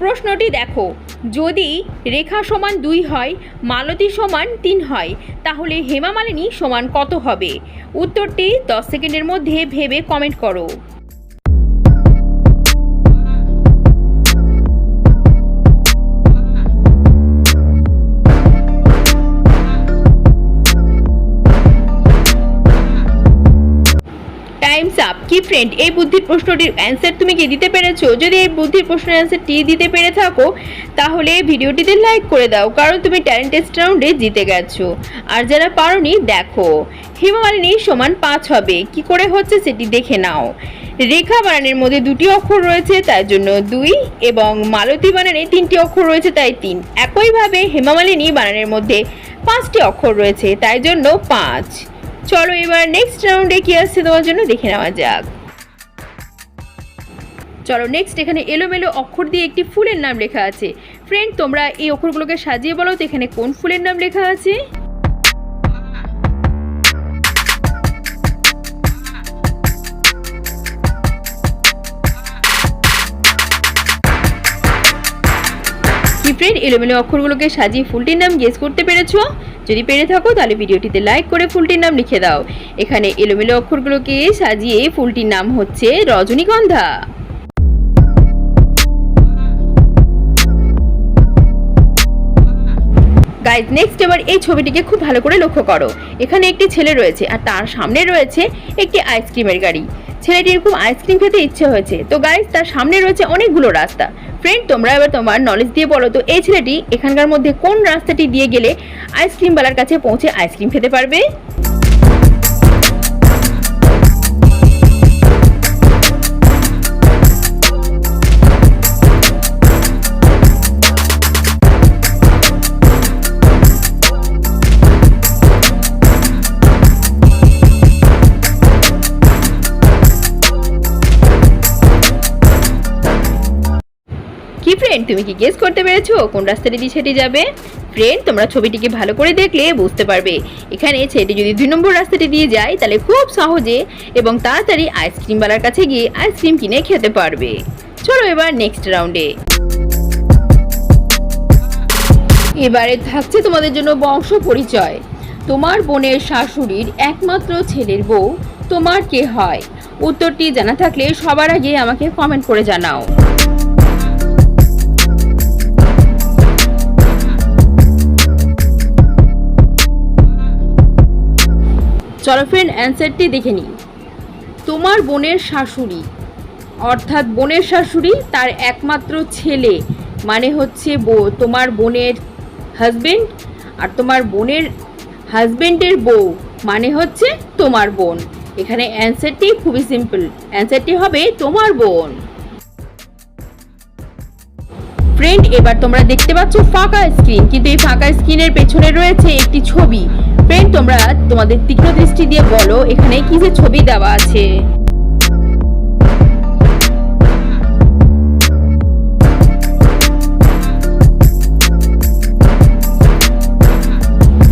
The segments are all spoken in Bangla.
প্রশ্নটি দেখো। যদি রেখা সমান দুই হয়, মালতী সমান তিন হয়, তাহলে হেমা মালিনী সমান কত হবে? উত্তরটি দশ সেকেন্ডের মধ্যে ভেবে কমেন্ট করো। কি ফ্রেন্ড এই বুদ্ধির প্রশ্নটির অ্যান্সার তুমি কি দিতে পেরেছ? যদি এই বুদ্ধির প্রশ্নের অ্যান্সারটি দিতে পেরে থাকো, তাহলে ভিডিওটিতে লাইক করে দাও, কারণ তুমি ট্যালেন্ট টেস্ট রাউন্ডে জিতে গেছো। আর যারা পারোনি, দেখো। হিমামালিনী সমান পাঁচ হবে। কি করে হচ্ছে সেটি দেখে নাও। রেখা বানানের মধ্যে দুটি অক্ষর রয়েছে, তার জন্য দুই, এবং মালতী বানানে তিনটি অক্ষর রয়েছে, তাই তিন। একইভাবে হেমামালিনী বানানের মধ্যে পাঁচটি অক্ষর রয়েছে, তাই জন্য পাঁচ। চলো এবার নেক্সট রাউন্ডে কি আসছে তোমার জন্য দেখে নেওয়া যাক। চলো নেক্সট এখানে এলোমেলো অক্ষর দিয়ে একটি ফুলের নাম লেখা আছে। ফ্রেন্ড তোমরা এই অক্ষরগুলোকে সাজিয়ে বলো তো এখানে কোন ফুলের নাম লেখা আছে? ফ্রেন্ড এলোমেলো অক্ষরগুলোকে সাজিয়ে ফুলটির নাম গেস করতে পেরেছ? যদি পেরে থাকো, তাহলে ভিডিওটিতে লাইক করে ফুলটির নাম লিখে দাও। এখানে এলোমেলো অক্ষরগুলোকে সাজিয়ে ফুলটির নাম হচ্ছে রজনীগন্ধা। গাইজ নেক্সট এবার এই ছবিটিকে খুব ভালো করে লক্ষ্য করো। এখানে একটি ছেলে রয়েছে, আর তার সামনে রয়েছে একটি আইসক্রিমের গাড়ি। ছেলেটির খুব আইসক্রিম খেতে ইচ্ছে হয়েছে। তো গাইজ তার সামনে রয়েছে অনেকগুলো রাস্তা। ফ্রেন্ড তোমরা এবার তোমার নলেজ দিয়ে বলো তো, এই ছেলেটি এখানকার মধ্যে কোন রাস্তাটি দিয়ে গেলে আইসক্রিমওয়ালার কাছে পৌঁছে আইসক্রিম খেতে পারবে? তুমি কি গেস করতে পেরেছ? কোন রাস্তাটি দিয়ে সেটি যাবে? ফ্রেন্ড তোমরা ছবিটিকে ভালো করে দেখলে বুঝতে পারবে। এখানে ছেলেটি যদি দুই নম্বর রাস্তাটি দিয়ে যায়, তাহলে খুব সহজে এবং তাড়াতাড়ি আইসক্রিমওয়ালার কাছে গিয়ে আইসক্রিম কিনে খেতে পারবে। চলো এবার নেক্সট রাউন্ডে এবারে থাকছে তোমাদের জন্য বংশ পরিচয়। তোমার বোনের শাশুড়ির একমাত্র ছেলের বউ। তোমার কে হয়? উত্তরটি জানা থাকলে সবার আগে আমাকে কমেন্ট করে জানাও। চলো ফ্রেন্ড অ্যান্সারটি দেখে নিই তোমার বোনের শাশুড়ি, অর্থাৎ বোনের শাশুড়ি তার একমাত্র ছেলে মানে হচ্ছে তোমার বোনের হাজবেন্ড আর তোমার বোনের হাজবেন্ডের বউ মানে হচ্ছে তোমার বোন। এখানে অ্যান্সারটি খুবই সিম্পল অ্যান্সারটি হবে তোমার বোন। ফ্রেন্ড এবার তোমরা দেখতে পাচ্ছ ফাঁকা স্ক্রিন কিন্তু এই ফাঁকা স্ক্রিনের পেছনে রয়েছে একটি ছবি। ফ্রেন্ড তোমরা তোমাদের তীক্ষ্ণ দৃষ্টি দিয়ে বলো, এখানে কি যে ছবি দেওয়া আছে?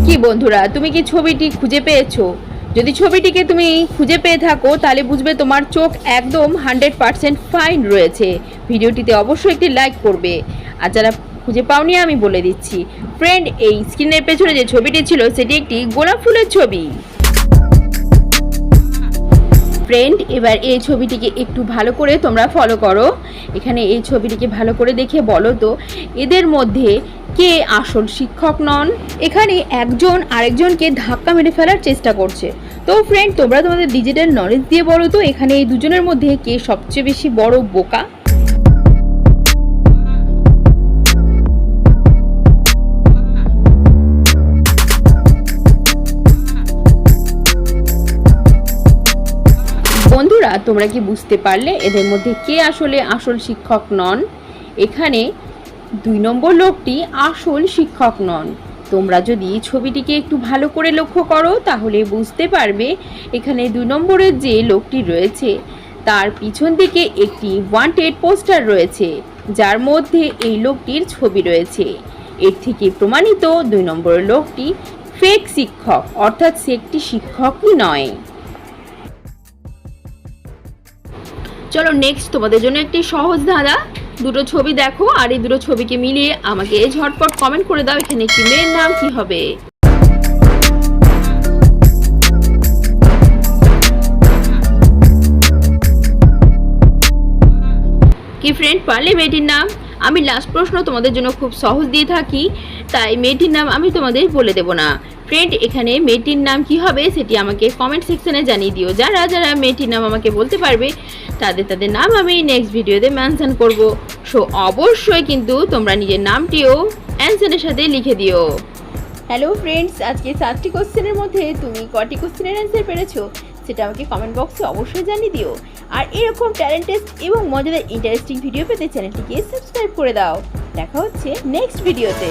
কি বন্ধুরা, তুমি কি ছবিটি খুঁজে পেয়েছ? যদি ছবিটিকে তুমি খুঁজে পেয়ে থাকো, তাহলে বুঝবে তোমার চোখ একদম হান্ড্রেড পারসেন্ট ফাইন রয়েছে। ভিডিওটিতে অবশ্যই একটি লাইক করবে। আর যারা খুঁজে পাওনি আমি বলে দিচ্ছি। ফ্রেন্ড এই স্ক্রিনের পেছনে যে ছবিটি ছিল, সেটি একটি গোলাপ ফুলের ছবি। ফ্রেন্ড এবার এই ছবিটিকে একটু ভালো করে তোমরা ফলো করো। এখানে এই ছবিটিকে ভালো করে দেখে বলো তো, এদের মধ্যে কে আসল শিক্ষক নন? এখানে একজন আরেকজনকে ধাক্কা মেরে ফেলার চেষ্টা করছে। তো ফ্রেন্ড তোমরা তোমাদের ডিজিটাল নলেজ দিয়ে বলো তো, এখানে এই দুজনের মধ্যে কে সবচেয়ে বেশি বড় বোকা? তোমরা কি বুঝতে পারলে? এদের মধ্যে কে আসলে আসল শিক্ষক নন? এখানে দুই নম্বর লোকটি আসল শিক্ষক নন। তোমরা যদি ছবিটিকে একটু ভালো করে লক্ষ্য করো, তাহলে বুঝতে পারবে এখানে দুই নম্বরের যে লোকটি রয়েছে, তার পিছন দিকে একটি ওয়ান্টেড পোস্টার রয়েছে, যার মধ্যে এই লোকটির ছবি রয়েছে। এর থেকে প্রমাণিত দুই নম্বরের লোকটি ফেক শিক্ষক, অর্থাৎ সে একটি শিক্ষকই নয়। চলো নেক্সট তোমাদের জন্য একটি সহজ ধাঁধা। দুটো ছবি দেখো আর এই দুটো ছবিকে মিলিয়ে আমাকে ঝটপট কমেন্ট করে দাও এখানে একটি মেয়ের নাম কি হবে। কি ফ্রেন্ড পারলে মেয়েটির নাম? আমি লাস্ট প্রশ্ন তোমাদের জন্য খুব সহজ দিয়ে থাকি, তাই মেয়েটির নাম আমি তোমাদের বলে দেব না। ফ্রেন্ড এখানে মেয়েটির নাম কি হবে সেটি আমাকে কমেন্ট সেকশনে জানিয়ে দিও। যারা যারা মেয়েটির নাম আমাকে বলতে পারবে, তাদের তাদের নাম আমি নেক্সট ভিডিওতে মেনশন করব। সো অবশ্যই কিন্তু তোমরা নিজের নামটিও অ্যান্সারের সাথে লিখে দিও। হ্যালো ফ্রেন্ডস আজকে সাতটি কোশ্চেনের মধ্যে তুমি কটি কোশ্চেনের অ্যান্সার পেরেছ, সেটা আমাকে কমেন্ট বক্সে অবশ্যই জানিয়ে দিও। আর এরকম ট্যালেন্ট টেস্ট এবং মজাদার ইন্টারেস্টিং ভিডিও পেতে চ্যানেলটিকে সাবস্ক্রাইব করে দাও। দেখা হচ্ছে নেক্সট ভিডিওতে